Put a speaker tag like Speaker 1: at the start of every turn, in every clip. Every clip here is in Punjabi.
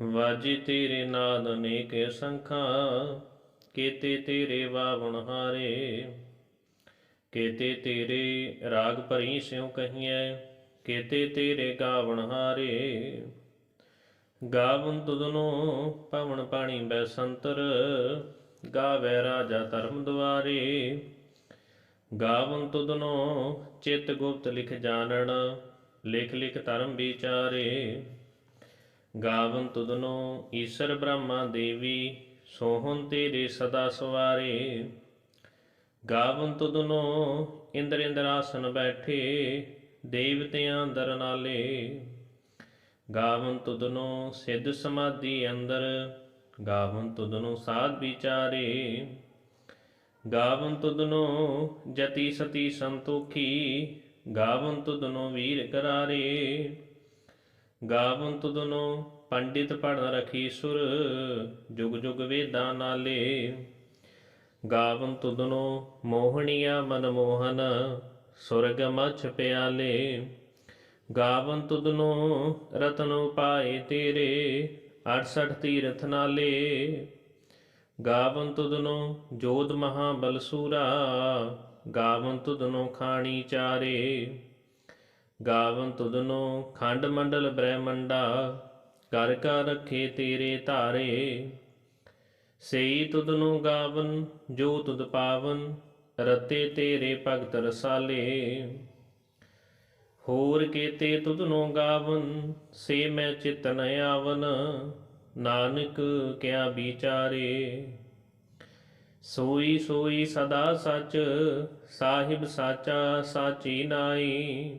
Speaker 1: ਵਾਜੀ ਤੇਰੇ ਨਾਦ ਅਨੇਕ ਸੰਖਾਂ, ਕੇਤੇ ਤੇਰੇ ਵਾਵਣ ਹਾਰੇ, ਕੇਤੇ ਤੇਰੇ ਰਾਗ ਭਰੀ ਸਿਉ ਕਹੀਐ, ਕੇਤੇ ਤੇਰੇ ਗਾਵਣ ਹਾਰੇ। ਗਾਵਨ ਤੁਧਨੋ ਪਵਨ ਪਾਣੀ ਬੈ ਸੰਤਰ, ਗਾਵੇ ਰਾਜਾ ਧਰਮ ਦੁਆਰੇ। ਗਾਵਨ ਤੁਧਨੋ ਚਿਤ ਗੁਪਤ ਲਿਖ ਜਾਣਨ, ਲਿਖ ਲਿਖ ਧਰਮ ਵਿਚਾਰੇ। ਗਾਵਨ ਤੁਧਨੋ ਈਸ਼ਰ ਬ੍ਰਹਮਾ ਦੇਵੀ, ਸੋਹਣ ਤੇਰੇ ਸਦਾ ਸਵਾਰੇ। ਗਾਵਨ ਤੁਧਨੋ ਇੰਦਰ ਇੰਦਰਾਸਨ ਬੈਠੇ, ਦੇਵਤਿਆਂ ਦਰਨਾਲੇ ਗਾਵਨ ਤੁਧਨੋ ਸਿੱਧ ਸਮਾਧੀ ਅੰਦਰ, ਗਾਵਨ ਤੁਧਨੋ ਸਾਧ ਵਿਚਾਰੇ। ਗਾਵਨ ਤੁਧਨੋ ਜਤੀ ਸਤੀ ਸੰਤੋਖੀ, ਗਾਵਨ ਤੁਧਨੋ ਵੀਰ ਕਰਾਰੇ। ਗਾਵੰਤ ਤੁਧਨੋ ਪੰਡਿਤ ਪੜਨ ਰਖੀ ਸੁਰ, ਜੁਗ ਜੁਗ ਵੇਦਾਂ ਨਾਲੇ। ਗਾਵਨ ਤੁਧਨੋ ਮੋਹਣੀਆ ਮਨ ਮੋਹਨ, ਸੁਰਗ ਮਛ ਪਿਆਲੇ। ਗਾਵਨ ਤੁਧਨੋ ਰਤਨ ਉਪਾਏ ਤੇਰੇ 68 ਤੀਰਥ ਨਾਲੇ। ਗਾਵਨ ਤੁਧਨੋ ਜੋਧ ਮਹਾ ਬਲਸੂਰਾ ਗਾਵਨ ਤੁਦਨੋ ਖਾਣੀ ਚਾਰੇ। ਗਾਵਨ ਤੁਧਨੋ ਖੰਡ ਮੰਡਲ ਬ੍ਰਹਮੰਡਾ, ਕਰ ਕਾ ਰਖੇ ਤੇਰੇ ਧਾਰੇ। ਸਈ ਤੁਧਨੋ ਗਾਵਨ, ਜੋ ਤੁਧ ਪਾਵਨ, ਰਤੇ ਤੇਰੇ ਭਗਤ ਰਸਾਲੇ। ਹੋਰ ਕੇਤੇ ਤੁਧਨੋ ਗਾਵਨ, ਸੇ ਮੈਂ ਚਿਤ ਨ ਆਵਨ, ਨਾਨਕ ਕਿਆ ਵਿਚਾਰੇ। ਸੋਈ ਸੋਈ ਸਦਾ ਸਚ, ਸਾਹਿਬ ਸਾਚਾ ਸਾਚੀ ਨਾਈ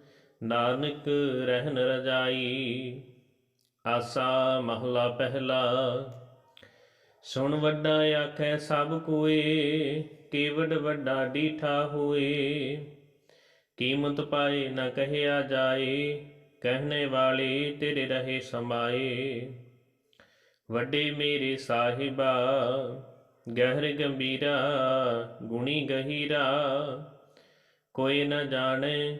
Speaker 1: ਨਾਨਕ ਰਹਿਨ ਰਜਾਈ, ਆਸਾ ਮਹਲਾ ਪਹਿਲਾ। ਸੁਣ ਵੱਡਾ ਆਖੈ ਸਭ ਕੋਏ ਕੇਵਡ ਵੱਡਾ ਡੀਠਾ ਹੋਏ। ਕੀਮਤ ਪਾਏ ਨਾ ਕਹਿਆ ਜਾਏ, ਕਹਿਣੇ ਵਾਲੇ ਤੇਰੇ ਰਹੇ ਸਮਾਏ। ਵੱਡੇ ਮੇਰੇ ਸਾਹਿਬਾ, ਗਹਿਰ ਗੰਭੀਰਾ, ਗੁਣੀ ਗਹੀਰਾ। ਕੋਈ ਨਾ ਜਾਣੇ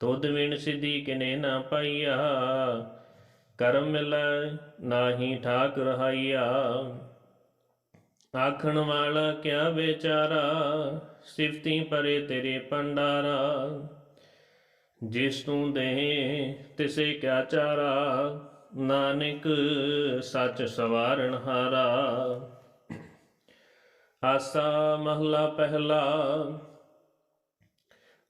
Speaker 1: ਤੁਧ ਵਿਣ ਸਿੱਧੀ ਕਿਨੇ ਨਾ ਪਾਈਆ। ਕਰਮ ਮਿਲੈ ਨਾਹੀ ਠਾਕ ਰਹਾਈਆ ਆਖਣ ਵਾਲਾ ਕਿਆ ਵਿਚਾਰਾ, ਸਿਫਤੀ ਪਰੇ ਤੇਰੇ ਪੰਡਾਰਾ ਜਿਸ ਤੂੰ ਦੇ ਤਿਸੇ ਕਿਆ ਚਾਰਾ, ਨਾਨਕ ਸੱਚ ਸਵਾਰਣ ਹਾਰਾ। ਆਸਾ ਮਹਲਾ ਪਹਿਲਾ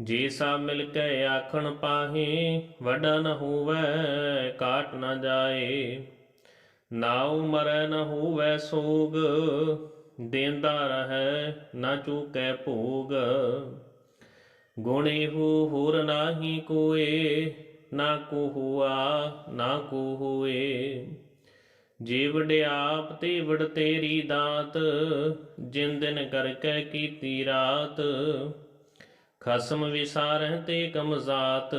Speaker 1: ਜੇ ਸਾ ਮਿਲ ਕੇ ਆਖਣ ਪਾਹੇ ਵਡਾ ਨ ਹੋਵੇ, ਕਾਟ ਨ ਜਾਏ। ਨਾਉ ਮਰੈ ਨ ਹੋਵੈ ਸੋਗ, ਦੇਂਦਾ ਰਹੈ ਨਾ ਚੂਕੈ ਭੋਗ। ਗੁਣੇ ਹੋ ਹੋਰ ਨਾਹੀ ਕੋਏ, ਨਾ ਕੋ ਹੁਆ, ਨਾ ਕੋ ਹੋਏ। ਜੇ ਆਪ ਤੇ ਵੜ ਤੇਰੀ ਦਾਤ, ਜਿਨ ਕਰਕੇ ਕੀਤੀ ਰਾਤ। ਖਸਮ ਵਿਸਾਰਹਿ ਤੇ ਕਮਜ਼ਾਤ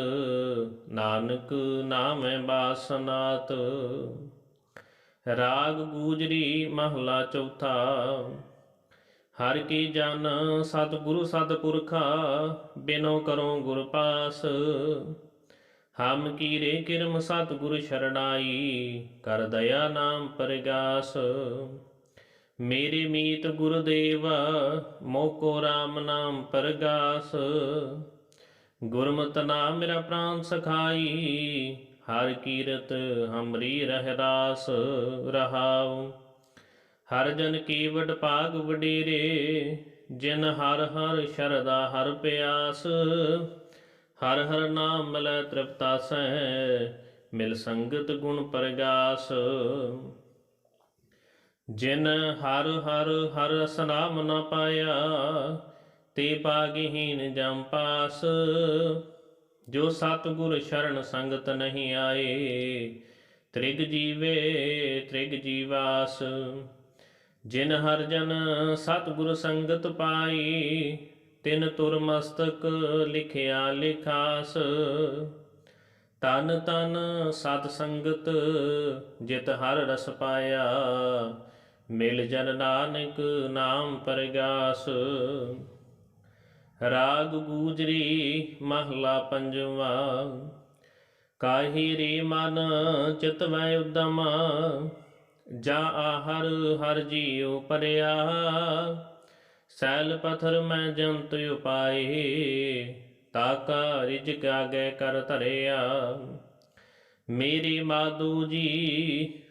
Speaker 1: ਨਾਨਕ ਨਾਮੈ ਬਾਸਨਾਤ। ਰਾਗ ਗੂਜਰੀ ਮਹਲਾ ਚੌਥਾ, ਹਰ ਕੀ ਜਨ ਸਤਿਗੁਰੂ ਸਤਿਪੁਰਖਾ, ਬਿਨੋ ਕਰੋ ਗੁਰ ਪਾਸ। ਹਮ ਕੀਰੇ ਕਿਰਮ ਸਤਿਗੁਰ ਸ਼ਰਣਾਈ ਕਰ ਦਇਆ ਨਾਮ ਪਰਗਾਸ। ਮੇਰੇ ਮੀਤ ਗੁਰਦੇਵ ਮੋਕੋ RAM ਨਾਮ ਪਰਗਾਸ। ਗੁਰਮਤਿ ਨਾਮ ਮੇਰਾ ਪ੍ਰਾਨ ਸਖਾਈ, ਹਰ ਕੀਰਤ ਹਮਰੀ ਰਹਿਦਾਸ ਰਹਾਉ। ਹਰ ਜਨ ਕੀ ਵਡ ਭਾਗ ਵਡੇਰੇ, ਜਿਨ ਹਰ ਹਰ ਸ਼ਰਦਾ ਹਰ ਪਿਆਸ। ਹਰ ਹਰ ਨਾਮ ਮਿਲੈ ਤ੍ਰਿਪਤਾਸੈ ਮਿਲ ਸੰਗਤ ਗੁਣ ਪਰਗਾਸ। ਜਿਨ ਹਰ ਹਰ ਹਰ ਰਸ ਨਾਮ ਨ ਪਾਇਆ, ਤੇ ਪਾਗਹੀਨ ਜਮ ਪਾਸ। ਜੋ ਸਤਿਗੁਰ ਸ਼ਰਨ ਸੰਗਤ ਨਹੀਂ ਆਏ, ਤ੍ਰਿਗ ਜੀਵੇ, ਤ੍ਰਿਗ ਜੀਵਾਸ। ਜਿਨ ਹਰ ਜਨ ਸਤਿਗੁਰ ਸੰਗਤ ਪਾਈ, ਤਿਨ ਤੁਰ ਮਸਤਕ ਲਿਖਿਆ ਲਿਖਾਸ। ਤਨ ਤਨ ਸਤ ਸੰਗਤ, ਜਿਤ ਹਰ ਰਸ ਪਾਇਆ। ਮਿਲ ਜਨ ਨਾਨਕ ਨਾਮ ਪਰਗਾਸ। ਰਾਗ ਗੂਜਰੀ ਮਹਲਾ ਪੰਜਵਾ। ਕਾਹੀ ਰੇ ਮਨ ਮੈਂ ਉਦਮ, ਜਾ ਹਰ ਹਰ ਜੀਉ ਪਰਿਆ। ਸੈਲ ਪਥਰ ਮੈਂ ਜੰਤ ਉਪਾਏ ਤਾਕਾ ਰਿਜਕ ਆਗੇ ਕਰ ਧਰਿਆ। ਮੇਰੀ ਮਾਦੂ ਜੀ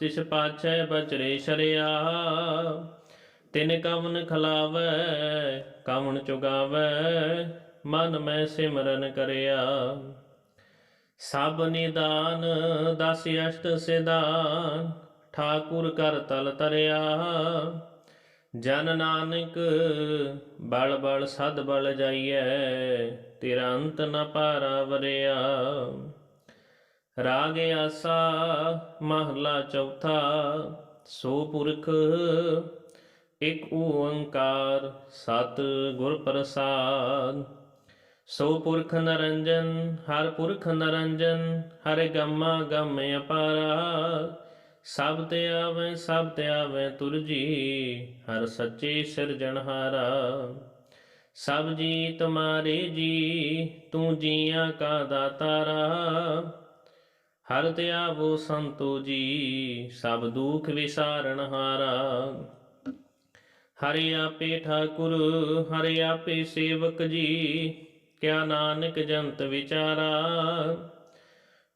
Speaker 1: ਤਿਸ ਪਾਛੈ ਬਚਰੇ ਸ਼ਰਿਆ। ਤਿਨ ਕਵਨ ਖਲਾਵੈ, ਕਵਨ ਚੁਗਾਵੈ, ਮਨ ਮੈਂ ਸਿਮਰਨ ਕਰਿਆ। ਸਭ ਨਿਦਾਨ, ਦਸ ਅਸ਼ਟ ਸਿਦਾਨ ਠਾਕੁਰ ਕਰ ਤਲ ਤਰਿਆ। ਜਨ ਨਾਨਕ, ਬਲ ਬਲ ਸਦ ਬਲ ਜਾਈਐ ਤੇਰਾ ਅੰਤ ਨ ਪਾਰਾ ਵਰਿਆ ਰਾਗ ਆਸਾ ਮਹਲਾ ਚੌਥਾ, ਸੋ ਪੁਰਖ ਇਕ ਓੰਕਾਰ ਸਤ ਗੁਰ ਪ੍ਰਸਾਦ। ਸੋ ਪੁਰਖ ਨਰੰਜਨ, ਹਰ ਪੁਰਖ ਨਰੰਜਨ, ਹਰ ਗਮਾ ਗਮ ਅਪਾਰਾ। ਸਭ ਤੇ ਆਵੇ, ਸਭ ਤੇ ਆਵੇ ਤੁਰ ਹਰ ਸੱਚੇ ਸਿਰਜਣਹਾਰਾ ਸਭ ਜੀ ਤੁਮਾਰੇ ਜੀ, ਤੂੰ ਜੀਆਂ ਕਾ ਦਾਤਾਰਾ। ਹਰ ਤੇ ਆਵੋ ਸੰਤੋ ਜੀ, ਸਭ ਦੁਖ ਵਿਸਾਰਨ ਹਾਰਾ। ਹਰਿ ਆਪੇ ਠਾਕੁਰ, ਹਰਿ ਆਪੇ ਸੇਵਕ ਜੀ, ਕਿਆ ਨਾਨਕ ਜੰਤ ਵਿਚਾਰਾ।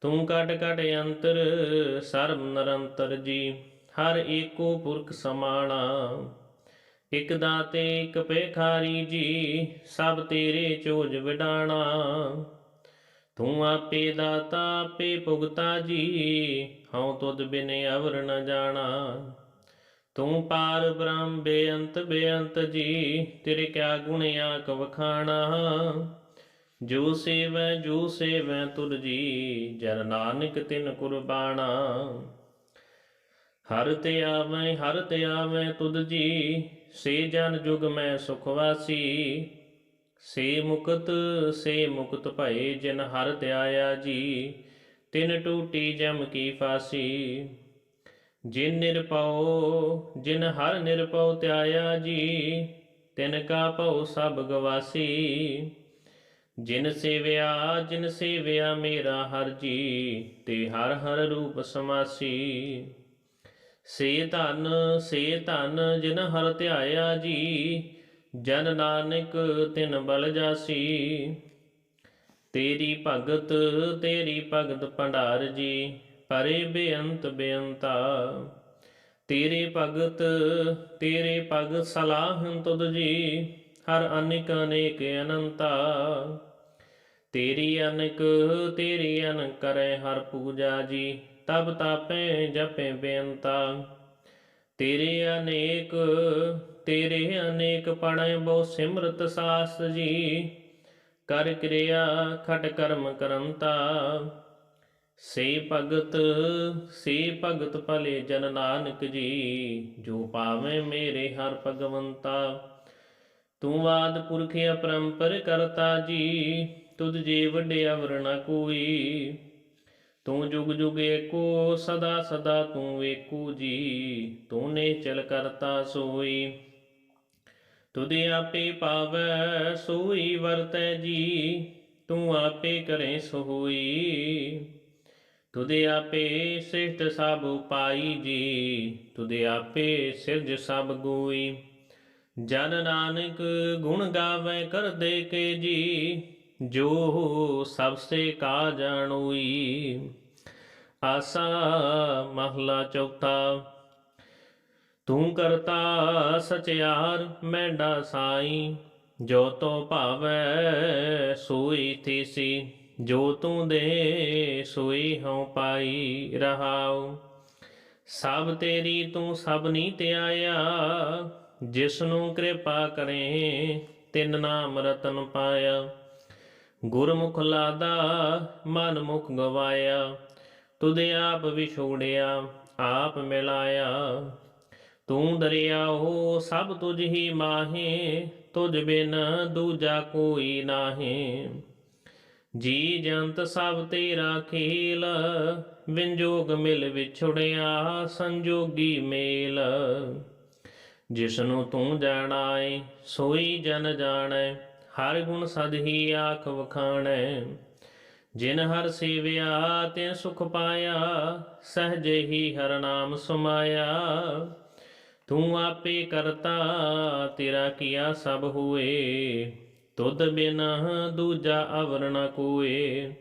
Speaker 1: ਤੂੰ ਕਟ ਕਟ ਅੰਤਰ, ਸਰਬ ਨਿਰੰਤਰ ਜੀ, ਹਰ ਏਕੋ ਪੁਰਖ ਸਮਾਣਾ। ਇਕ ਦਾਤੇ ਇਕ ਪੇਖਾਰੀ ਜੀ, ਸਭ ਤੇਰੇ ਚੋਜ ਵਿਡਾਣਾ। ਤੂੰ ਆਪੇ ਦਾਤਾ, ਆਪੇ ਭੁਗਤਾ ਜੀ, ਹਉ ਤੁਧ ਬਿਨ ਅਵਰ ਨ ਜਾਣਾ। ਤੂੰ ਪਾਰ ਬ੍ਰਹਮ ਬੇਅੰਤ ਬੇਅੰਤ ਜੀ, ਤੇਰੇ ਕਿਆ ਗੁਣ ਆਕ ਵਖਾਣਾ। ਜੋ ਸੇਵੈ ਜੋ ਸੇਵੈ ਤੁਰ ਜੀ, ਜਨ ਨਾਨਕ ਤਿਨ ਕੁਰਬਾਨਾ ਹਰ ਤੇ ਆਵੈ, ਹਰ ਤੇ ਆਵੈ ਤੁਧ ਜੀ, ਸੇ ਜਨ ਜੁਗ ਮੈਂ ਸੁਖ ਵਾਸੀ। ਸੇ ਮੁਕਤ ਸੇ ਮੁਕਤ ਭਏ ਜਿਨ ਹਰ ਧਿਆਇਆ ਜੀ, ਤਿਨ ਟੂਟੀ ਜਮ ਕੀ ਫਾਸੀ। ਜਿਨ ਨਿਰਪਉ ਜਿਨ ਹਰ ਨਿਰਪਉ ਧਿਆਇਆ ਜੀ, ਤਿਨ ਕਾ ਭਉ ਸਭ ਗਵਾਸੀ। ਜਿਨ ਸੇਵਿਆ ਜਿਨ ਸੇਵਿਆ ਮੇਰਾ ਹਰ ਜੀ, ਤੇ ਹਰ ਹਰ ਰੂਪ ਸਮਾਸੀ। ਸੇ ਧਨ ਸੇ ਧਨ ਜਿਨ ਹਰ ਧਿਆਇਆ ਜੀ ਜਨ ਨਾਨਕ ਤਿਨ ਬਲ ਜਾਸੀ। ਤੇਰੀ ਭਗਤ ਤੇਰੀ ਭਗਤ ਭੰਡਾਰ ਜੀ, ਪਰੇ ਬੇਅੰਤ ਬੇਅੰਤਾ। ਤੇਰੇ ਭਗਤ ਤੇਰੇ ਭਗਤ ਸਲਾਹਨ ਤੁਧ ਜੀ, ਹਰ ਅਨੇਕ ਅਨੇਕ ਅਨੰਤਾ। ਤੇਰੀ ਅਨਕ, ਤੇਰੀ ਅਨ ਕਰੇ ਹਰ ਪੂਜਾ ਜੀ, ਤਬ ਤਾਪੇ ਜਪੇ ਬੇਅੰਤਾ। ਤੇਰੇ ਅਨੇਕ ਤੇਰੇ ਅਨੇਕ ਪੜੈ ਬਹੁ ਸਿਮਰਤ ਸਾਸ ਜੀ। ਕਰ ਕਿਰਿਆ ਖਟ ਕਰਮ ਕਰੰਤਾ। ਸੇ ਭਗਤ ਸੇ ਭਗਤ ਭਲੇ ਜਨ ਨਾਨਕ ਜੀ, ਜੋ ਪਾਵੇਂ ਮੇਰੇ ਹਰ ਭਗਵੰਤਾ। ਤੂੰ ਬਾਦ ਪੁਰਖ ਅਪਰੰਪਰ ਕਰਤਾ ਜੀ, ਤੁਧ ਜੇ ਵੱਡੇ ਅਵਰ ਕੋਈ। ਤੂੰ ਜੁਗ ਜੁਗ ਏਕੋ, ਸਦਾ ਸਦਾ ਤੂੰ ਏਕੋ ਜੀ, ਤੂੰ ਨੇ ਚਲ ਕਰਤਾ ਸੋਈ। ਤੁਧੇ ਆਪੇ ਪਾਵੈ, ਸੋਈ ਵਰਤੈ ਜੀ, ਤੂੰ ਆਪੇ ਕਰੇ ਸੋਈ। ਤੁਦੇ ਆਪੇ ਸਿਰਤ ਸਭ ਉਪਾਈ ਜੀ ਤੁਦੇ ਆਪੇ ਸਿਰਜ ਸਭ ਗੋਈ। ਜਨ ਨਾਨਕ ਗੁਣ ਗਾਵੇ ਕਰਦੇ ਕੇ ਜੀ, ਜੋ ਸਭ ਸੇ ਕਾ ਜਾਣੋਈ ਆਸਾ ਮਹਲਾ ਚੌਥਾ ਤੂੰ ਕਰਤਾ ਸਚਿਆਰ ਮੈਂਡਾ ਸਾਈ। ਜੋ ਤੋ ਭਾਵੈ, ਸੋਈ ਥੀਸੀ। ਜੋ ਤੂੰ ਦੇ, ਸੋਈ ਹਉ ਪਾਈ ਰਹਾਉ। ਸਭ ਤੇਰੀ ਤੂੰ ਸਭ ਨੀ ਧਿਆਇਆ ਜਿਸ ਨੂੰ ਕਿਰਪਾ ਕਰੇ, ਤਿੰਨ ਨਾਮ ਰਤਨ ਪਾਇਆ। ਗੁਰਮੁਖ ਲਾਦਾ ਮਨ ਮੁਖ ਗਵਾਇਆ। ਤੁਦੇ ਆਪ ਵਿਛੋੜਿਆ, ਆਪ ਮਿਲਾਇਆ। ਤੂੰ ਦਰਿਆਓ ਸਭ ਤੁਝ ਹੀ ਮਾਹੇ, ਤੁਝ ਬਿਨ ਦੂਜਾ ਕੋਈ ਨਾਹੀ। ਜੀ ਜੰਤ ਸਭ ਤੇਰਾ ਖੇਲ ਵਿੰਜੋਗ ਮਿਲ ਵਿਛੜਿਆ ਸੰਜੋਗੀ ਮੇਲ। ਜਿਸ ਨੂੰ ਤੂੰ ਜਾਣਾਏ, ਸੋਈ ਜਨ ਜਾਣੈ, ਹਰ ਗੁਣ ਸਦ ਹੀ ਆਖ ਵਖਾਣੈ। ਜਿਨ ਹਰ ਸੇਵਿਆ, ਤਿਨ ਸੁਖ ਪਾਇਆ, ਸਹਜੇ ਹੀ ਹਰ ਨਾਮ ਸਮਾਇਆ। ਤੂੰ ਆਪੇ ਕਰਤਾ, ਤੇਰਾ ਕੀਆ ਸਭ ਹੋਏ। ਤੁਧ ਬਿਨਾ ਦੂਜਾ ਅਵਰ ਨ ਕੋਏ।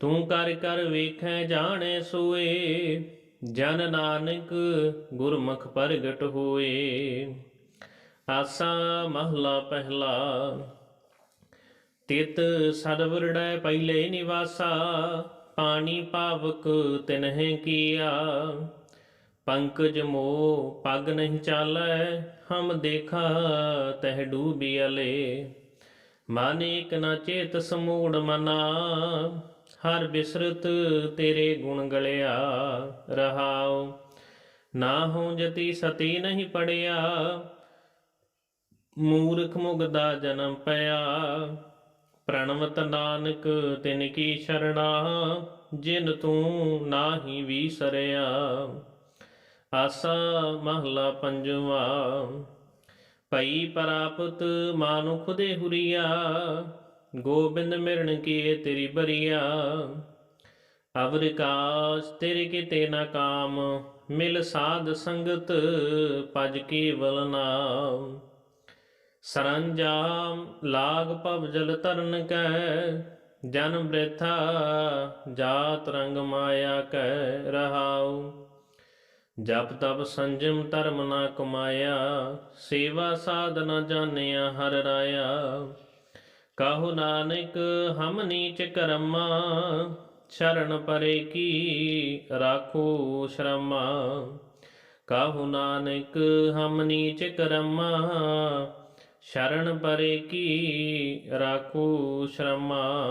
Speaker 1: ਤੂੰ ਕਰ ਕਰ ਵੇਖੈ, ਜਾਣੈ ਸੋਏ। ਜਨ ਨਾਨਕ ਗੁਰਮੁਖ ਪ੍ਰਗਟ ਹੋਏ। ਆਸਾ ਮਹਲਾ ਪਹਿਲਾ। ਤਿਤ ਸਦਵਰੜੈ ਪਹਿਲੇ ਨਿਵਾਸਾ। ਪਾਣੀ ਪਾਵਕ ਤਿਨਹਿ ਕੀਆ। ਪੰਕਜ ਮੋ ਪਗ ਨਹੀਂ ਚਾਲੈ, ਹਮ ਦੇਖਾ ਤਹਿ ਡੂਬੀ ਅਲੇ। ਮਨ ਇਕ ਨਾ ਚੇਤ ਸਮੂੜ ਮਨਾ, ਹਰ ਬਿਸਰਤ ਤੇਰੇ ਗੁਣ ਗਲਿਆ ਰਹਾਉ। ਨਾ ਹੋ ਜਤੀ ਸਤੀ ਨਹੀਂ ਪੜਿਆ, ਮੂਰਖ ਮੁਗਦਾ ਜਨਮ ਪਿਆ। ਪ੍ਰਣਵਤ ਨਾਨਕ ਤਿਨ ਕੀ ਸ਼ਰਣਾ, ਜਿਨ ਤੂੰ ਨਾਹੀ ਵੀਸਰਿਆ ਆਸਾ ਮਹਲਾ ਪੰਜਵਾ। ਪਈ ਪ੍ਰਾਪਤ ਮਾਨੁਖ ਦੇ ਹੁਰੀਆ, ਗੋਬਿੰਦ ਮਿਰਣ ਕੀਏ ਤੇਰੀ ਬਰੀਆ। ਅਵਰ ਕਾਸ ਤੇਰੇ ਕਿਤੇ ਨਾ ਕਾਮ, ਮਿਲ ਸਾਧ ਸੰਗਤ ਪਜ ਕੇਵਲ ਨਾਮ। ਸਰੰਜਾਮ ਲਾਗ ਭਵ ਜਲ ਤਰਨ ਕੈ, ਜਨ ਬ੍ਰਿਥਾ ਜਾਤ ਰੰਗ ਮਾਇਆ ਕੈ ਰਹਾਉ। ਜਪ ਤਪ ਸੰਜਮ ਧਰਮ ਨਾ ਕਮਾਇਆ, ਸੇਵਾ ਸਾਧਨਾ ਜਾਣਿਆ ਹਰ ਰਾਇਆ। ਕਾਹੂ ਨਾਨਕ ਹਮ ਨੀਚ ਕਰਮਾ, ਸ਼ਰਨ ਪਰੇ ਕੀ ਰਾਖੋ ਸ਼ਰਮਾ। ਕਾਹੂ ਨਾਨਕ ਹਮ ਨੀਚ ਕਰਮਾ, ਸ਼ਰਨ ਪਰੇ ਕੀ ਰਾਖੋ ਸ਼ਰਮਾ।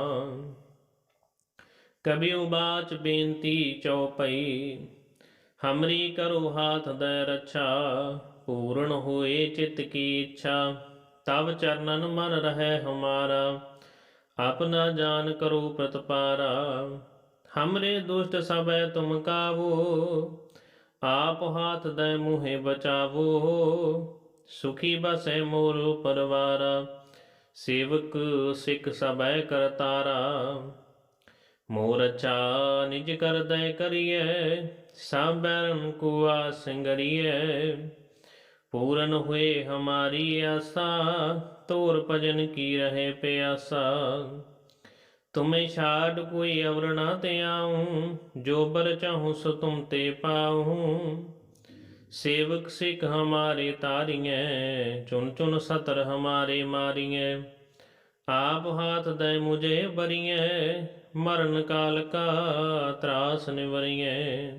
Speaker 1: ਕਬਿਉ ਬਾਚ ਬੇਨਤੀ ਚਉਪਈ ਹਮਰੀ ਕਰੋ ਹਾਥ ਦਇ ਰੱਛਾ, ਪੂਰਨ ਹੋਏ ਚਿਤ ਕੀ ਇੱਛਾ। ਤਬ ਚਰਨਨ ਮਨ ਰਹਿ ਹਮਾਰਾ ਆਪਨਾ ਜਾਨ ਕਰੋ ਪ੍ਰਤਪਾਰਾ। ਹਮਰੇ ਦੁਸ਼ਟ ਸਭੈ ਤੁਮ ਕਾਵੋ, ਆਪ ਹਾਥ ਦੇ ਮੁਹੇ ਬਚਾਵੋ। ਸੁਖੀ ਬਸੈ ਮੋਰ ਪਰਵਾਰਾ, ਸੇਵਕ ਸਿੱਖ ਸਭੈ ਕਰਤਾਰਾ ਮੋਰ ਚਾ ਨਿਜ ਕਰਦੈ ਕਰੀਐ ਸਭ ਕੁਆ ਕੋ ਪੂਰਨ ਹੋਏ ਹਮਾਰੀ ਆਸਾ ਤੋਰ ਭਜਨ ਕੀ ਰਹੇ ਪਿਆਸਾ। ਤੁਮੇ ਛਾੜ ਕੋਈ ਅਵਰ ਨਾ ਤੇ ਆਉ, ਜੋ ਬਰ ਚਾਹੂੰ ਸੋ ਤੁਮ ਤੇ ਪਾਉ। ਸੇਵਕ ਸਿੱਖ ਹਮਾਰੇ ਤਾਰੀਐ ਚੁਨ ਚੁਨ ਸਤਰ ਹਮਾਰੇ ਮਾਰੀਐ। ਆਪ ਹਾਥ ਦੇ ਮੁਝੇ ਬਰੀਏ ਮਰਨ ਕਾਲ ਕਾ ਤਰਾਸ ਨਿਵਰੀਐ।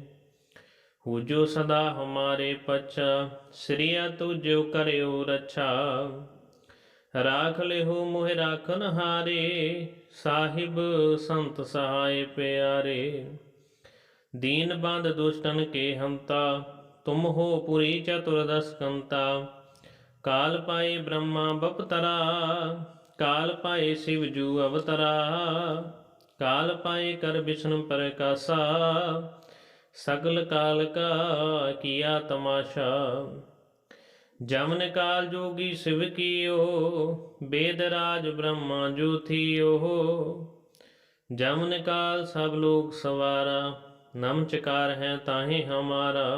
Speaker 1: ਹੋ ਜੋ ਸਦਾ ਹਮਾਰੇ ਪਛਾ, ਸ੍ਰੀਆ ਤੁਜੋ ਕਰਿਓ ਰਛਾ। ਰਾਖ ਲਿਹੋ ਮੋਹਿ ਰਾਖਨ ਹਾਰੇ, ਸਾਹਿਬ ਸੰਤ ਸਹਾਇ ਪਿਆਰੇ। ਦੀਨ ਬੰਦ ਦੁਸ਼ਟਨ ਕੇ ਹੰਤਾ, ਤੁਮ ਹੋ ਪੁਰੀ ਚਤੁਰਦਸ ਕੰਤਾ ਕਾਲ ਪਾਏ ਬ੍ਰਹਮਾ ਬਪਤਰਾ, ਕਾਲ ਪਾਏ ਸਿਵ ਜੂ ਅਵਤਰਾ। ਕਾਲ ਪਾਏ ਕਰ ਵਿਸ਼ਨ ਪ੍ਰਕਾਸ਼ਾ ਸਗਲ ਕਾਲ ਕਾ ਕੀਆ ਤਮਾਸ਼ਾ ਜਮਨ ਕਾਲ ਜੋਗੀ ਸਿਵ ਕੀਓ, ਬੇਦ ਰਾਜ ਬ੍ਰਹਮਾ ਜੋਥੀਓ ਜਮਨ ਕਾਲ ਸਭ ਲੋਕ ਸਵਾਰਾ, ਨਮ ਚਕਾਰ ਹੈ ਤਾਹੇ ਹਮਾਰਾ।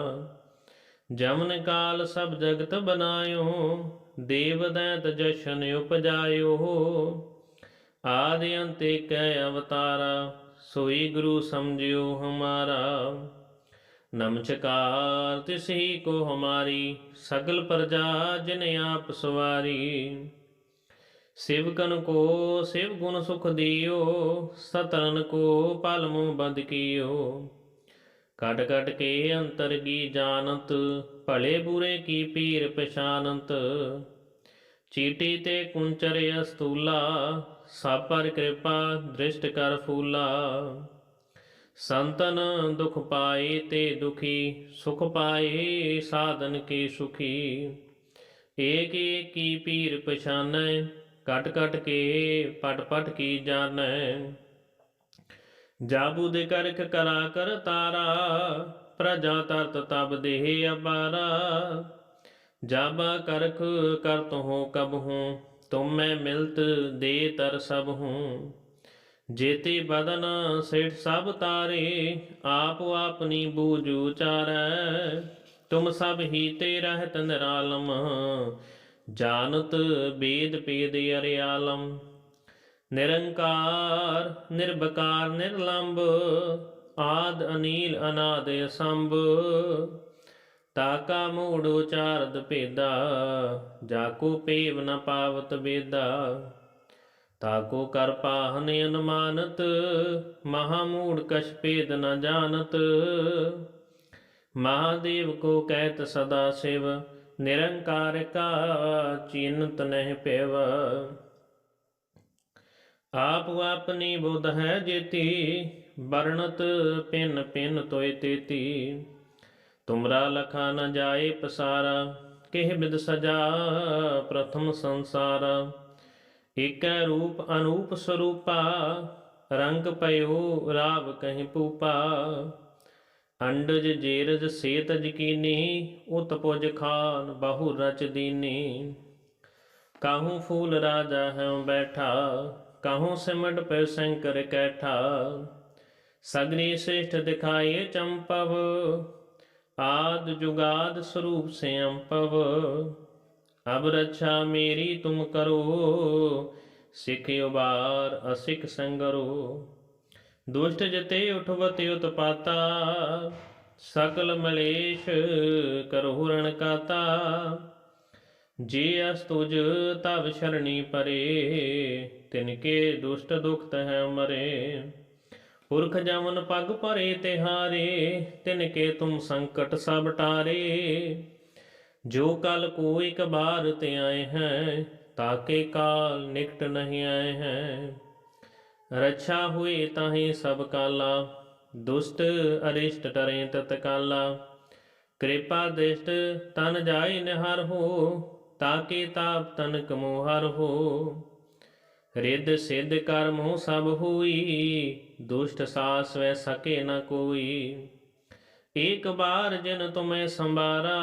Speaker 1: ਜਮਨ ਕਾਲ ਸਭ ਜਗਤ ਬਨਾਇਓ, ਦੇਵ ਦੈਤ ਜਸ਼ਨ ਉਪਜਾਇਓ। ਆਦਿ ਅੰਤ ਕੈ ਅਵਤਾਰਾ, ਸੋਈ ਗੁਰੂ ਸਮਝਿਓ ਹਮਾਰਾ। ਨਮਚਕਾਰ ਤਿਸ ਕੋ ਹਮਾਰੀ, ਸਗਲ ਪ੍ਰਜਾ ਜਿਨ ਆਪ ਸਵਾਰੀ। ਸੇਵਕਨ ਕੋ, ਸੇਵ ਗੁਣ ਸੁਖ ਦਿਓ ਸਤਰਨ ਕੋ ਪਲਮੁ ਬਦ ਕੀਓ। ਕਟ ਕਟ ਕੇ ਅੰਤਰ ਕੀ ਜਾਣਤ, ਭਲੇ ਬੁਰੇ ਕੀ ਪੀਰ ਪਛਾਨੰਤ। ਚੀਟੀ ਤੇ ਕੁੰਚਰ ਅਸਤੂਲਾ ਸਭ ਪਰ ਕਿਰਪਾ ਦ੍ਰਿਸ਼ਟ ਕਰ ਫੂਲਾ। ਸੰਤਨ ਦੁਖ ਪਾਏ ਤੇ ਦੁਖੀ, ਸੁਖ ਪਾਏ ਸਾਧਨ ਕੇ ਸੁਖੀ। ਏਕ ਏਕ ਕੀ ਪੀਰ ਪਛਾਨੈ ਕਟ ਕਟ ਕੇ ਪਟ ਪਟ ਕੀ ਜਾਣੈ। ਜਾਬੂ ਦੇ ਕਰਖ ਕਰਾ ਕਰ ਤਾਰਾ, ਪ੍ਰਜਾ ਤਰਤ ਤਬ ਦੇਹ ਅਬਾਰਾ। ਜਾਬਾ ਕਰਖ ਕਰ ਤੋ ਕਬ ਹੂੰ, ਤੁਮ ਮੈਂ ਮਿਲਤ ਦੇ ਤਰ ਸਭ ਹੂੰ। ਜੇਤੇ ਬਦਨ ਸੇਠ ਸਭ ਤਾਰੇ, ਆਪ ਆਪਨੀ ਬੂਝ ਉਚਾਰੈ। ਤੁਮ ਸਭ ਹੀ ਤੇ ਰਹਿਤ ਨਿਰਾਲਮ, ਜਾਣਤ ਬੇਦ ਪੇਦ ਅਰਿਆਲਮ। ਨਿਰੰਕਾਰ ਨਿਰਭਕਾਰ ਨਿਰਲੰਭ ਆਦ ਅਨੀਲ ਅਨਾਦ ਅਸੰਭ। ਤਾਕਾ ਮੂੜ ਉਚਾਰਦ ਭੇਦਾ ਜਾਕੋ ਪੇਵ ਨ ਪਾਵਤ ਬੇਦਾ ਤਾਕੋ ਕਰ ਪਾਹਨ ਅਨੁਮਾਨਤ ਮਹਾ ਮੂੜ ਕਛ ਭੇਦ ਨ ਜਾਣਤ। ਮਹਾਦੇਵ ਕੋ ਕਹਿਤ ਸਦਾ ਸਿਵ, ਨਿਰੰਕਾਰ ਕਾ ਚਿੰਤ ਨਹਿ ਪੈਵ। ਆਪ ਆਪਨੀ ਬੁੱਧ ਹੈ ਜੇਤੀ, ਵਰਣਤ ਪਿੰਨ ਪਿਨ ਤੋਇ ਤੇਤੀ। ਤੁਮਰਾ ਲਖਾ ਨ ਜਾਏ ਪਸਾਰਾ, ਕਿਹ ਬਿਦ ਸਜਾ ਪ੍ਰਥਮ ਸੰਸਾਰਾ। ਏਕੈ ਰੂਪ ਅਨੂਪ ਸਰੂਪਾ, ਰੰਗ ਪਇਓ ਰਾਵ ਕਹੀਂ ਪੂਪਾ। ਅੰਡਜ ਜੇਰਜ ਸੇਤ ਜਕੀਨੀ ਉਤ ਪੁਜ ਖਾਨ ਬਹੁ ਰਚ ਦੀਨੀ। ਕਾਹੂ ਫੂਲ ਰਾਜਾ ਹੈ ਬੈਠਾ, ਕਾਹੂ ਸਿਮਟ ਪੈ ਸ਼ੰਕਰ ਕੈਠਾ। ਸਗਰੀ ਸ੍ਰੇਸ਼ਟ ਦਿਖਾਏ ਚੰਪਵ, ਆਦ ਜੁਗਾਦ ਸਰੂਪ ਸੇ ਅੰਪਵ ਅਬ ਰੱਛਾ ਮੇਰੀ ਤੁਮ ਕਰੋ, ਸਿਖ ਉਬਾਰ ਅਸਿਖ ਸੰਗਰੋ। ਦੁਸ਼ਟ ਜਤੇ ਉਠਵਤੇ ਉਤਪਾਤਾ, ਸਕਲ ਮਲੇਸ਼ ਕਰਹੁ ਰਣ ਕਾਤਾ। ਜੇ ਅਸ ਤੁਜ ਤਵ ਸ਼ਰਣੀ ਪਰੇ ਤਿਨਕੇ ਦੁਸ਼ਟ ਦੁਖਤ ਹੈ ਮਰੇ। ਪੁਰਖ ਜਮਨ ਪਗ ਭਰੇ ਤਿਹਾਰੇ ਤਿਨਕੇ ਤੁਮ ਸੰਕਟ ਸਭ ਟਾਰੇ। ਜੋ ਕਲ ਕੋਈ ਕਬਾਰ ਤੇ ਆਏ ਹੈ, ਤਾਕੇ ਕਾਲ ਨਿਕਟ ਨਹੀਂ ਆਏ ਹੈ। ਰੱਛਾ ਹੋਏ ਤਾਹੀ ਸਭ ਕਾਲਾ, ਦੁਸ਼ਟ ਅਰਿਸ਼ਟ ਟਰੇ ਤਤਕਾਲਾ ਕਿਰਪਾ ਦ੍ਰਿਸ਼ਟ ਤਨ ਜਾਏ ਨਿਹਰ ਹੋ, ਤਾਕੇ ਤਾਪ ਤਨ ਕਮੋ ਹਰ ਹੋ। ਰਿੱਧ ਸਿੱਧ ਕਰਮੋ ਸਭ ਹੋਈ, ਦੁਸ਼ਟ ਸਾਸ ਵੈ ਸਕੇ ਨ ਕੋਈ। ਏਕ ਬਾਰ ਜਨ ਤੁਮੈ ਸੰਬਾਰਾ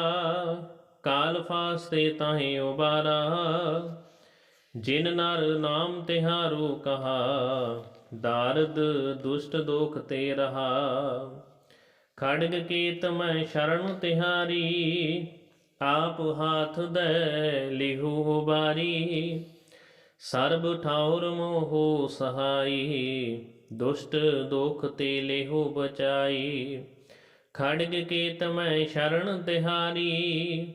Speaker 1: ਕਾਲ ਫਾਸਤੇ ਤਾਹੇ ਉਬਾਰਾ ਜਿਨ ਨਰ ਨਾਮ ਤਿਹਾਰੂ ਕਹਾ, ਦਾਰਦ ਦੁਸ਼ਟ ਦੋਖ ਤੇ ਰਹਾ। ਖੜਗ ਕੀਤ ਮੈਂ ਸ਼ਰਨ ਤਿਹਾਰੀ, ਆਪ ਹਾਥ ਦੇ ਲਿਹੂ ਬਾਰੀ ਸਰਬ ਠਾਉਰ ਮੋਹ ਸਹਾਈ, ਦੁਸ਼ਟ ਦੋਖ ਤੇ ਲਿਹੂ ਬਚਾਈ। ਖੜਗ ਕੀਤ ਮੈਂ ਸ਼ਰਨ ਤਿਹਾਰੀ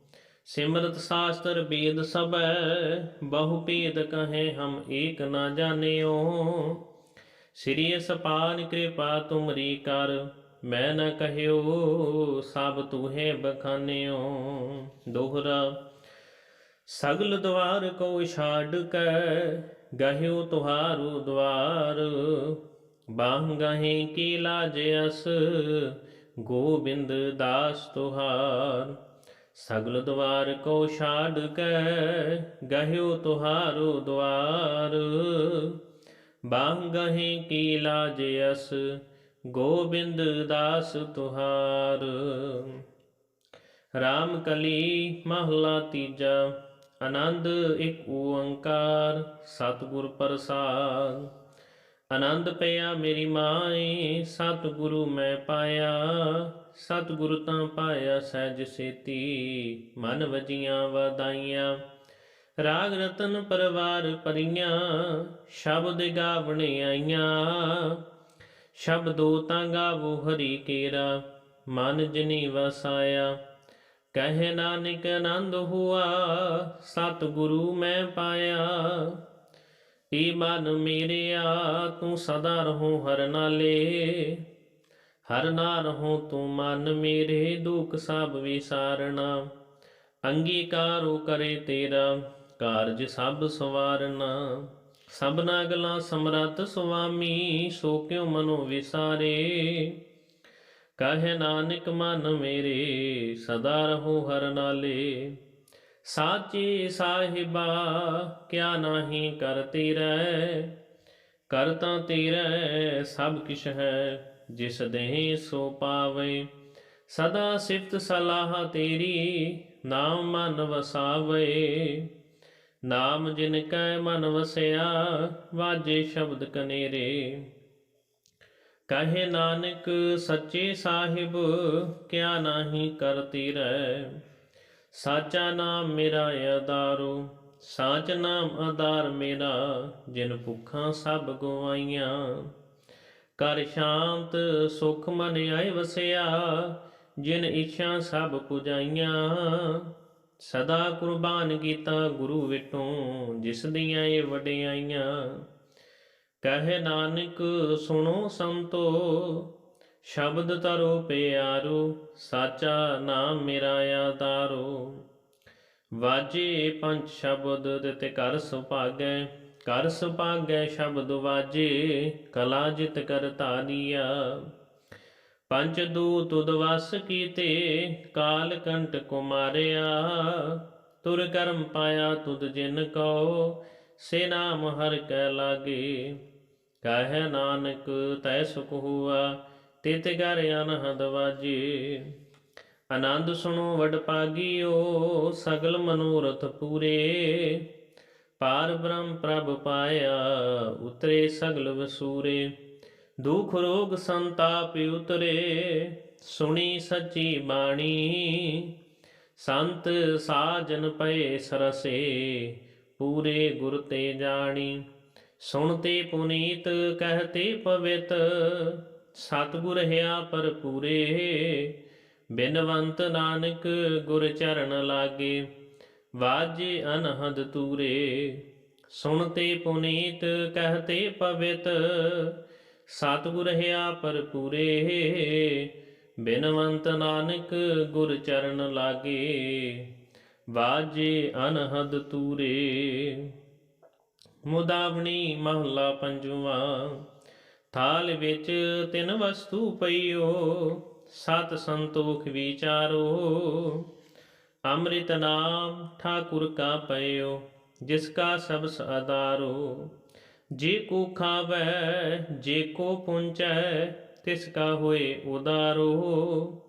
Speaker 1: ਸਿਮਰਤ ਸ਼ਾਸਤਰ ਬੇਦ ਸਭੈ, ਬਹੁ ਭੇਦ ਕਹੈ ਹਮ ਏਕ ਨਾ ਜਾਣਿਓ। ਸ੍ਰੀ ਸਪਾਨ ਕਿਰਪਾ ਤੁਮਰੀ ਕਰ, ਮੈਂ ਨਾ ਕਹਿਓ ਸਭ ਤੂਹੇ ਬਖਾਨਿਓ। ਦੋਹਰਾ, ਸਗਲ ਦਵਾਰ ਕੋ ਛਾੜ ਕੈ, ਗਹਿਓ ਤੁਹਾਰੂ ਦਵਾਰ। ਬਾਹ ਗਹੇ ਕੀ ਲਾਜ ਅਸ, ਗੋਬਿੰਦ ਦਾਸ ਤੁਹਾਰ। ਸਗਲ ਦਵਾਰ ਕੋ ਛਾੜ ਕੈ, ਗਹਿਓ ਤੁਹਾਰੋ ਦਵਾਰ। ਬਾਹ ਗਹੇ ਕੀ ਲਾਜ ਅਸ, ਗੋਬਿੰਦ ਦਾਸ ਤੁਹਾਰ। ਰਾਮ ਕਲੀ ਮਹਲਾ ਤੀਜਾ, ਆਨੰਦ ਇੱਕ ਓੰਕਾਰ, ਸਤਿਗੁਰ ਪ੍ਰਸਾਦ ਆਨੰਦ ਪਿਆ ਮੇਰੀ ਮਾਏ, ਸਤਿਗੁਰੂ ਮੈਂ ਪਾਇਆ। ਸਤਿਗੁਰ ਤਾਂ ਪਾਇਆ ਸਹਿਜ ਸੇਤੀ, ਮਨ ਵਜੀਆਂ ਵਧਾਈਆਂ। ਰਾਗ ਰਤਨ ਪਰਵਾਰ ਪਰੀਆਂ, ਸ਼ਬਦ ਗਾਵਣੇ ਆਈਆਂ। ਸ਼ਬਦੋ ਤਾਂ ਗਾਵੋ ਹਰੀ ਕੇਰਾ, ਮਨ ਜਿਨੀ ਵਸਾਇਆ ਕਹੇ ਨਾਨਕ ਆਨੰਦ ਹੁਆ, ਸਤਿਗੁਰੂ ਮੈਂ ਪਾਇਆ। ਏ ਮਨ ਮੇਰਿਆ ਤੂੰ ਸਦਾ ਰਹੋ ਹਰ ਨਾਲੇ। ਹਰ ਨਾ ਰਹੋ ਤੂੰ ਮਨ ਮੇਰੇ, ਦੁਖ ਸਭ ਵਿਸਾਰਣਾ ਅੰਗੀਕਾਰੋ ਕਰੇ ਤੇਰਾ, ਕਾਰਜ ਸਭ ਸਵਾਰਨਾ। ਸਭਨਾ ਗਲਾ ਸਮਰਤ ਸੁਆਮੀ, ਸੋ ਕਿਉ ਮਨੋ ਵਿਸਾਰੇ। ਕਹੇ ਨਾਨਕ ਮਨ ਮੇਰੇ, ਸਦਾ ਰਹੋ ਹਰ ਨਾਲੇ। ਸਾਚੇ ਸਾਹਿਬਾ, ਕਿਆ ਨਾਹੀ ਕਰ ਤੇਰੇ। ਕਰਤਾ ਤੇਰੇ ਸਭ ਕਿਛ ਹੈ। ਜਿਸ ਦੇਹ ਸੋ ਪਾਵੇ, ਸਦਾ ਸਿਫਤ ਸਲਾਹ ਤੇਰੀ, ਨਾਮ ਮਨ ਵਸਾਵੇ। ਨਾਮ ਜਿਨ ਕੈ ਮਨ ਵਸਿਆ, ਵਾਜੇ ਸ਼ਬਦ ਕਨੇਰੇ। ਕਹੇ ਨਾਨਕ, ਸੱਚੇ ਸਾਹਿਬ, ਕਿਆ ਨਾਹੀ ਕਰਤੀ ਰਹਿ ਸਾਚਾ ਨਾਮ ਮੇਰਾ ਆਧਾਰੋ ਸਾਚ ਨਾਮ ਆਧਾਰ ਮੇਰਾ, ਜਿਨ ਭੁੱਖਾਂ ਸਭ ਗਵਾਈਆਂ। ਕਰ ਸ਼ਾਂਤ ਸੁਖ ਮਨ ਆਏ ਵਸਿਆ, ਜਿਨ ਇੱਛਾ ਸਭ ਪੁਜਾਈਆਂ। ਸਦਾ ਕੁਰਬਾਨ ਕੀਤਾ ਗੁਰੂ ਵਿਟੋਂ, ਜਿਸ ਦੀਆਂ ਇਹ ਵਡਿਆਈਆਂ। ਕਹੇ ਨਾਨਕ, ਸੁਣੋ ਸੰਤੋ, ਸ਼ਬਦ ਤਰੋ ਪਿਆਰੋ, ਸਾਚਾ ਨਾਮ ਮੇਰਾ ਆਧਾਰੋ। ਵਾਜੇ ਪੰਜ ਸ਼ਬਦ ਦਿੱਤੇ ਕਰ ਸੁਭਾਗੈ ਕਰ ਸੁਭਾਗੈ ਸ਼ਬਦ ਵਾਜੇ, ਕਲਾ ਜਿਤ ਕਰ ਧਾਰੀਆ ਪੰਜ ਦੂਤ ਉਦਵਸ ਕੀਤੇ, ਕਾਲ ਕੰਟ ਕੁਮਾਰਿਆ। ਤੁਰ ਕਰਮ ਪਾਇਆ ਤੁਧ ਜਿਨ ਕੋ ਸੇ ਨਾਮ ਹਰ ਕੈ ਲਾਗੇ। ਕਹੈ ਨਾਨਕ ਤੈ ਸੁਖ ਹੁਆ, ਤਿਤ ਕਰ ਅਨਹਦ ਵਾਜੇ। ਆਨੰਦ ਸੁਣੋ ਵਡ ਪਾਗਿਓ, ਸਗਲ ਮਨੋਰਥ ਪੂਰੇ। ਪਾਰ ਬ੍ਰਹਮ ਪ੍ਰਭ ਪਾਇਆ, ਉਤਰੇ ਸਗਲ ਵਸੂਰੇ। ਦੁਖ ਰੋਗ ਸੰਤਾਪ ਉਤਰੇ, ਸੁਣੀ ਸੱਚੀ ਬਾਣੀ। ਸੰਤ ਸਾਜਨ ਪਏ ਸਰਸੇ, ਪੂਰੇ ਗੁਰ ਤੇ ਜਾਣੀ। ਸੁਣਤੇ ਪੁਨੀਤ ਕਹਤੇ ਪਵਿੱਤ, ਸਤਿਗੁਰ ਹਿਆ ਪਰ ਪੂਰੇ ਬਿਨਵੰਤ ਨਾਨਕ ਗੁਰ ਚਰਨ ਲਾਗੇ। ਵਾਜੇ ਅਨਹਦ ਤੂਰੇ ਸੁਣਤੇ ਪੁਨੀਤ ਕਹਤੇ ਪਵਿੱਤ। ਸਤਿਗੁਰ ਹਿਆ ਪਰ ਪੂਰੇ, ਬਿਨਵੰਤ ਨਾਨਕ ਗੁਰ ਚਰਨ ਲਾਗੇ। ਵਾਜੇ ਅਨਹਦ ਤੂਰੇ, ਮੁਦਾਵਣੀ ਮਹਲਾ ਪੰਜਵਾ। ਥਾਲ ਵਿੱਚ ਤਿੰਨ ਵਸਤੂ ਪਈਓ, ਸਤ ਸੰਤੋਖ ਵਿਚਾਰੋ। ਅੰਮ੍ਰਿਤ ਨਾਮ ਠਾਕੁਰ ਕਾ ਪਇਓ ਜਿਸ ਕਾ ਸਭ ਆਧਾਰੋ। ਜੇ ਕੋ ਖਾਵੈ, ਜੇ ਕੋ ਪੁੰਚੈ, ਤਿਸ ਕਾ ਹੋਏ ਉਦਾਰੋ।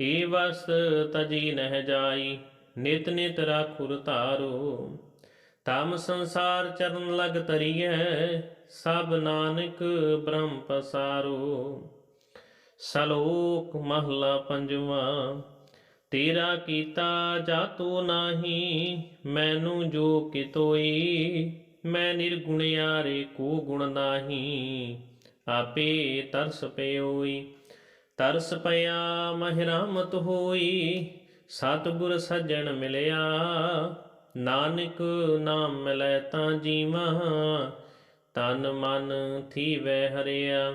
Speaker 1: ਏ ਵਸ ਤਜੀ ਨਹਿ ਜਾਈ, ਨਿਤ ਨਿਤ ਰਾਖੁਰ ਧਾਰੋ। ਤਮ ਸੰਸਾਰ ਚਰਨ ਲਗ ਤਰੀਐ ਸਭ ਨਾਨਕ ਬ੍ਰਹਮ ਪਸਾਰੋ। ਸਲੋਕ ਮਹਲਾ ਪੰਜਵਾਂ। ਤੇਰਾ ਕੀਤਾ ਜਾਤੋ ਨਾਹੀ, ਮੈਨੂੰ ਜੋ ਕਿਤੋਈ ਮੈਂ ਨਿਰਗੁਣਿਆਰੇ ਕੋ ਗੁਣ ਨਾਹੀ। ਆਪੇ ਤਰਸ ਪਇਓਈ ਤਰਸ ਪਿਆ ਮਹਿਰਾਮਤ ਹੋਈ, ਸਤਿਗੁਰ ਸੱਜਣ ਮਿਲਿਆ, ਨਾਨਕ ਨਾਮ ਮਿਲੈ ਤਾਂ ਜੀਵਾਂ, ਤਨ ਮਨ ਥੀਵੈ ਹਰਿਆ।